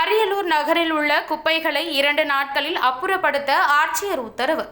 அரியலூர் நகரில் உள்ள குப்பைகளை இரண்டு நாட்களில் அப்புறப்படுத்த ஆட்சியர் உத்தரவு.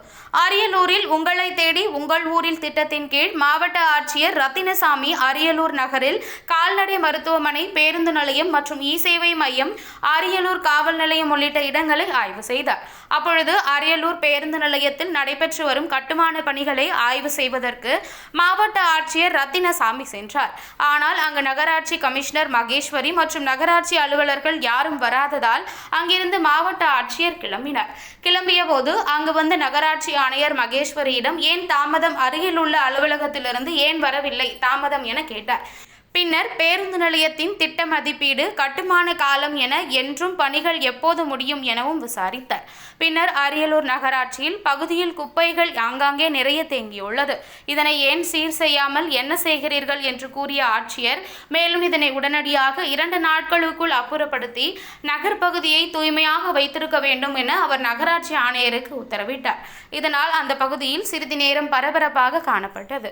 அரியலூரில் உங்களை தேடி உங்கள் ஊரில் திட்டத்தின் கீழ் மாவட்ட ஆட்சியர் ரத்தினசாமி அரியலூர் நகரில் கால்நடை மருத்துவமனை பேருந்து நிலையம் மற்றும் இ சேவை மையம் அரியலூர் காவல் நிலையம் உள்ளிட்ட இடங்களை ஆய்வு செய்தார். அப்பொழுது அரியலூர் பேருந்து நிலையத்தில் நடைபெற்று வரும் கட்டுமான பணிகளை ஆய்வு செய்வதற்கு மாவட்ட ஆட்சியர் ரத்தினசாமி சென்றார். ஆனால் அங்கு நகராட்சி கமிஷனர் மகேஸ்வரி மற்றும் நகராட்சி அலுவலர்கள் யாரும் வர வராததால் அங்கிருந்து மாவட்ட ஆட்சியர் கிளம்பினார். கிளம்பிய போது அங்கு வந்த நகராட்சி ஆணையர் மகேஸ்வரியிடம் ஏன் தாமதம் அருகில் உள்ள அலுவலகத்திலிருந்து ஏன் வரவில்லை? தாமதம் என கேட்டார். பின்னர் பேருந்து நிலையத்தின் திட்ட மதிப்பீடு கட்டுமான காலம் என என்றும் பணிகள் எப்போது முடியும் எனவும் விசாரித்தார். பின்னர் அரியலூர் நகராட்சியில் பகுதியில் குப்பைகள் ஆங்காங்கே நிறைய தேங்கியுள்ளது. இதனை ஏன் சீர் செய்யாமல் என்ன செய்கிறீர்கள் என்று கூறிய ஆட்சியர் மேலும் இதனை உடனடியாக இரண்டு நாட்களுக்குள் அப்புறப்படுத்தி நகர்ப்பகுதியை தூய்மையாக வைத்திருக்க வேண்டும் என அவர் நகராட்சி ஆணையருக்கு உத்தரவிட்டார். இதனால் அந்த பகுதியில் சிறிது நேரம் பரபரப்பாக காணப்பட்டது.